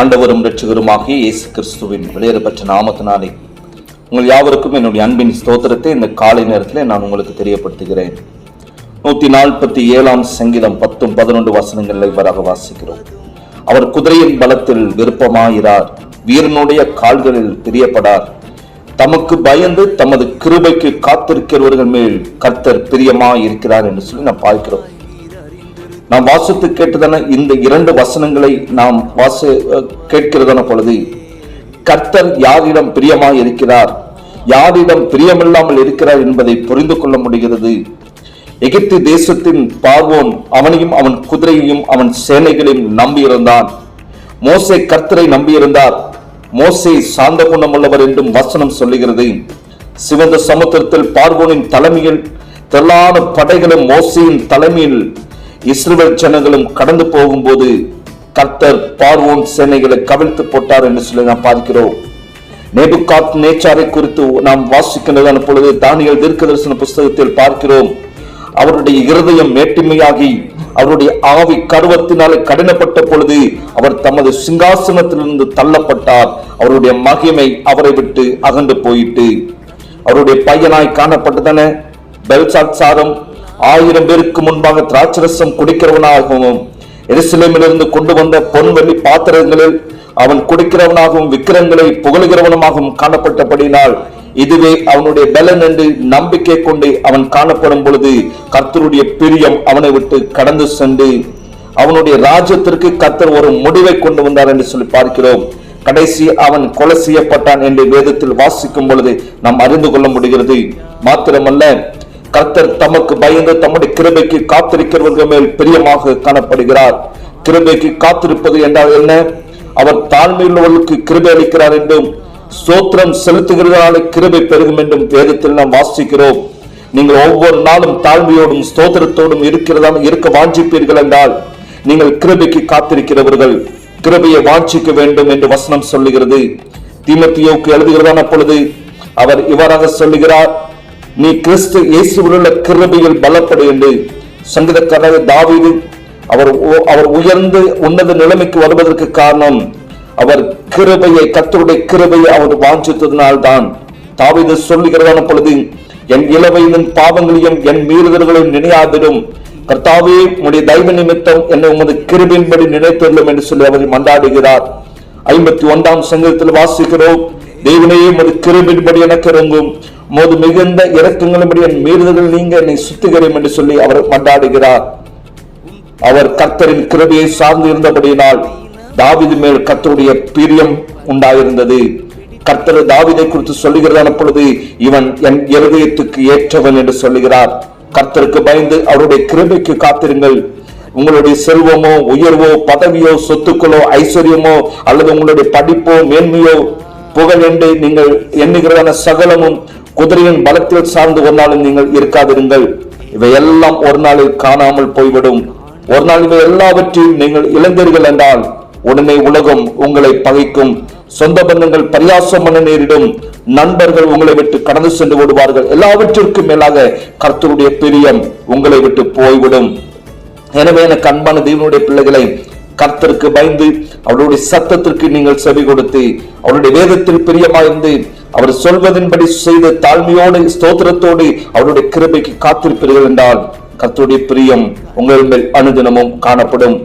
ஆண்டவரும் ரட்சகருமாகிய இயேசு கிறிஸ்துவின் வெளியேறப்பட்ட நாமத்தினாலே உங்கள் யாவருக்கும் என்னுடைய அன்பின் ஸ்தோத்திரத்தை இந்த காலை நேரத்தில் நான் உங்களுக்கு தெரியப்படுத்துகிறேன். நூற்றி நாற்பத்தி ஏழாம் சங்கீதம் பத்தும் பதினொன்று வசனங்களில் இவராக வாசிக்கிறோம். அவர் குதிரையின் பலத்தில் விருப்பமாயிறார் வீரனுடைய கால்களில் பிரியப்படார். தமக்கு பயந்து தமது கிருபைக்கு காத்திருக்கிறவர்கள் மேல் கர்த்தர் பிரியமாய் இருக்கிறார் என்று சொல்லி நான் பார்க்கிறோம். நாம் வாசித்து கேட்டதான இந்த இரண்டு வசனங்களை நாம் வாச கேட்கிறதான பொழுது கர்த்தர் யாரிடம் பிரியமாய் இருக்கிறார்? யாரிடம் பிரியமில்லாமல் இருக்கிறார் என்பதை புரிந்து கொள்ள முடிகிறது. எகிப்து தேசத்தின் பார்வோன் அவனையும் அவன் குதிரையையும் அவன் சேனைகளையும் நம்பியிருந்தான். மோசை கர்த்தரை நம்பியிருந்தார். மோசை சாந்த குணமுள்ளவர் என்றும் வசனம் சொல்லுகிறது. சிவந்த சமுத்திரத்தில் பார்வோனின் தலைமையில் திரளான படைகளும் மோசையின் தலைமையில் இஸ்ரேல் ஜனங்களும் கடந்து போகும்போது கர்த்தர் பார்வோன் சேனைகளை கவிழ்த்து போட்டார் என்று சொல்லி நாம் பார்க்கிறோம். நேபுகாத் நேச்சாரை குறித்து நாம் வாசிக்கின்றதான பொழுது தானியல் தீர்க்க தரிசன புஸ்தகத்தில் பார்க்கிறோம். அவருடைய இருதயம் மேட்டிமையாகி அவருடைய ஆவி கருவத்தினாலே கடினப்பட்ட பொழுது அவர் தமது சிங்காசனத்திலிருந்து தள்ளப்பட்டார். அவருடைய மகிமை அவரை விட்டு அகன்று போயிட்டு அவருடைய பையனாய் காணப்பட்டதான பெல்சாத் சாரம் ஆயிரம் பேருக்கு முன்பாக திராட்சரசம் குடிக்கிறவனாகவும் எருசலேமிலிருந்து கொண்டு வந்த பொன் வெள்ளி பாத்திரங்களில் அவன் குடிக்கிறவனாகவும் விக்கிரங்களை புகழுகிறவனுமாகவும் காணப்பட்டபடினால் இதுவே அவனுடைய பலன் என்று நம்பிக்கை கொண்டு அவன் காணப்படும் பொழுது கர்த்தருடைய பிரியம் அவனை விட்டு கடந்து சென்று அவனுடைய ராஜ்யத்திற்கு கர்த்தர் ஒரு முடிவை கொண்டு வந்தார் என்று சொல்லி பார்க்கிறோம். கடைசி அவன் கொலை செய்யப்பட்டான் என்று வேதத்தில் வாசிக்கும் பொழுது நாம் அறிந்து கொள்ள முடிகிறது. மாத்திரமல்ல கர்த்தர் தமக்கு பயந்து தம்முடைய கிருபைக்கு காத்திருக்கிறவர்கள் மேல் பிரியமாக காணப்படுகிறார். கிருபைக்கு காத்திருப்பது என்றால் என்ன? அவர் தாழ்மையுள்ளவர்களுக்கு கிருபை அளிக்கிறார் என்றும் ஸ்தோத்திரம் செலுத்துகிறதால கிருபை பெருகும் என்றும் வேதத்தில் நாம் வாசிக்கிறோம். நீங்கள் ஒவ்வொரு நாளும் தாழ்மையோடும் ஸ்தோத்திரத்தோடும் இருக்கிறதால் இருக்க வாஞ்சிப்பீர்கள் என்றால் நீங்கள் கிருபைக்கு காத்திருக்கிறவர்கள் கிருபையை வாஞ்சிக்க வேண்டும் என்று வசனம் சொல்லுகிறது. தீமத்தியோக்கு எழுதுகிறதான பொழுது அவர் இவ்வாறாக சொல்லுகிறார் நீ கிறிஸ்து இயேசுவிலுள்ள கிருபையில் பலப்படு என்று சங்கீதக்காரர் தாவீது அவர் அவர் உயர்ந்து உன்னத நிலைமைக்கு வருவதற்கு காரணம் அவர் கிருபையை கத்தருடைய கிருபையை அவர் வாஞ்சித்ததினால்தான். தாவீது சொல்லுகிறதான பொழுது என் இளவையிலும் பாவங்களையும் என் மீறுதல்களையும் நினையாதிடும். கர்த்தாவே உடைய தெய்வ நிமித்தம் என்னை உமது கிருபியின்படி நினைத்துள்ளோம் என்று சொல்லி அவர் மண்டாடுகிறார் ஐம்பத்தி ஒன்றாம் சங்கத்தில் வாசிக்கிறோம் தெய்வனையே உமது கிருபின்படி எனக்கு இறங்கும் மோது மிகுந்த இறக்கங்களின்படி என் மீறுதல்கள் நீங்க என்னை சுத்திகரியும் என்று சொல்லி அவர் மன்றாடுகிறார். அவர் கர்த்தரின் கிருபையை சார்ந்து இருந்தபடியினால் தாவிது மேல் கர்த்தருடைய பிரியம் உண்டாயிருந்தது. கர்த்தர் தாவிதை குறித்து சொல்லுகிறதான பொழுது இவன் என் இருதயத்துக்கு ஏற்றவன் என்று சொல்லுகிறார். கர்த்தருக்கு பயந்து அவருடைய கிருபைக்கு காத்திருங்கள். உங்களுடைய செல்வமோ உயர்வோ பதவியோ சொத்துக்களோ ஐஸ்வர்யமோ அல்லது உங்களுடைய படிப்போ மேன்மையோ புகழ் என்று நீங்கள் எண்ணுகிறதான சகலமும் குதிரையின் பலத்தில் சார்ந்து ஒரு நாளும் நீங்கள் இருக்காதிருங்கள். இவையெல்லாம் ஒரு நாளில் காணாமல் போய்விடும். ஒரு நாள் இவை எல்லாவற்றையும் நீங்கள் இழந்தீர்கள் என்றால் உடனே உலகம் உங்களை பகைக்கும். சொந்த பந்தங்கள் பரியாசம் பண்ண நேரிடும். நண்பர்கள் உங்களை விட்டு கடந்து சென்று விடுவார்கள். எல்லாவற்றிற்கும் மேலாக கர்த்தருடைய பிரியம் உங்களை விட்டு போய்விடும். எனவே எனக்கு அன்பான தேவனுடைய பிள்ளைகளை கர்த்தருக்கு பயந்து அவருடைய சத்தத்திற்கு நீங்கள் செவி கொடுத்து அவருடைய வேதத்தில் பிரியமாயிருந்து அவர் சொல்வதின்படி செய்த தாழ்மையோடு ஸ்தோத்திரத்தோடு அவருடைய கிருபைக்கு காத்திருப்பீர்கள் என்றால் கர்த்தருடைய பிரியம் உங்கள் மேல் அனுதினமும் காணப்படும்.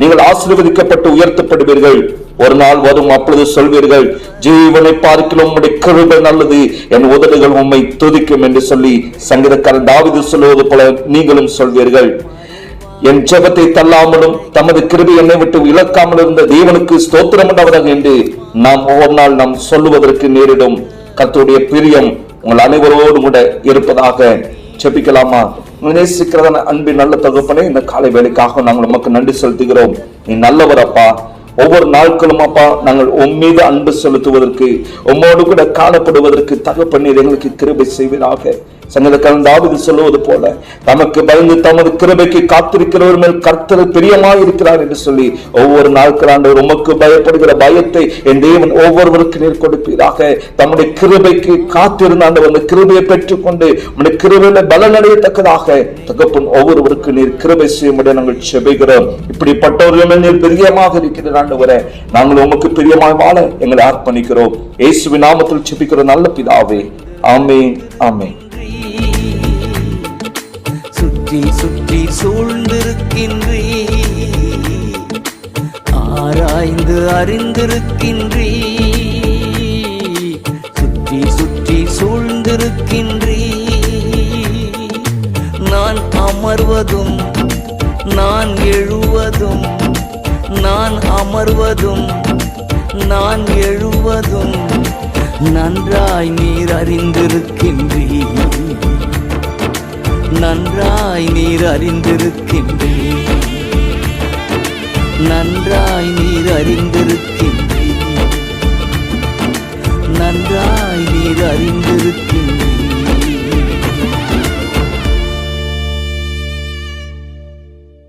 நீங்கள் ஆசீர்வதிக்கப்பட்டு உயர்த்தப்படுவீர்கள். ஒரு நாள் வரும் அப்பொழுது சொல்வீர்கள் ஜீவனை பார்க்கலாம் உம்முடைய கிருபை நல்லது. என் உதடுகள் உம்மை துதிக்கும் என்று சொல்லி சங்கீதக்காரன் தாவிது சொல்வது போல நீங்களும் சொல்வீர்கள். என் ஜெபத்தை தள்ளாமலும் தமது கிருபி என்னை விட்டு இழக்காமல் இருந்த தேவனுக்கு ஸ்தோத்திரம் உண்டாவதாக என்று நாம் ஒவ்வொரு நாள் நாம் சொல்லுவதற்கு நேரிடும். கத்துடைய பிரியம் உங்கள் அனைவரோடும் கூட இருப்பதாக செப்பிக்கலாமா நேசிக்கிறதான அன்பின் நல்ல தகப்பனே இந்த காலை வேலைக்காக நாங்கள் உமக்கு நன்றி செலுத்துகிறோம். நீ நல்லவர் அப்பா. ஒவ்வொரு நாட்களும் அப்பா நாங்கள் உம்மீது அன்பு செலுத்துவதற்கு உம்மோடு கூட காணப்படுவதற்கு தகப்பண்ணீர் எங்களுக்கு கிருபை செய்வதாக சங்கீதக்காரன் தாவீது சொல்லுவது போல தமக்கு பயந்து தமது கிருபைக்கு காத்திருக்கிறவர் மேல் கர்த்தர் பிரியமாக இருக்கிறார் என்று சொல்லி ஒவ்வொரு நாட்கள் ஆண்டவர் உமக்கு பயப்படுகிற பயத்தை என் தேவன் ஒவ்வொருவருக்கு நீர் கொடுப்பீராக. தம்முடைய கிருபைக்கு காத்திருந்த ஆண்டவர் அந்த கிருபையை பெற்றுக்கொண்டு உடைய கிருபையில பலனடையத்தக்கதாக. தகப்பன் ஒவ்வொருவருக்கு நீர் கிருபை செய்யும்படி நாங்கள் செபிக்கிறோம். இப்படிப்பட்டவர்கள் மேல் நீர் பிரியமாக இருக்கிற ஆண்டவரே. நாங்கள் உமக்கு பிரியமாய் வாழ எங்களை அர்ப்பணிக்கிறோம். இயேசுவின் நாமத்தில் செபிக்கிற நல்ல பிதாவே. ஆமே ஆமே சுற்றி சுற்றி சூழ்ந்திருக்கின்றீ ஆராய்ந்து அறிந்திருக்கின்றீ சுற்றி சுற்றி சூழ்ந்திருக்கின்றீ நான் அமர்வதும் நான் எழுவதும் நான் அமர்வதும் நான் எழுவதும் நன்றாய் நீர் அறிந்திருக்கின்றீ நன்றாய் நீர் அறிந்திருக்கின்றேன். நன்றாய் நீர்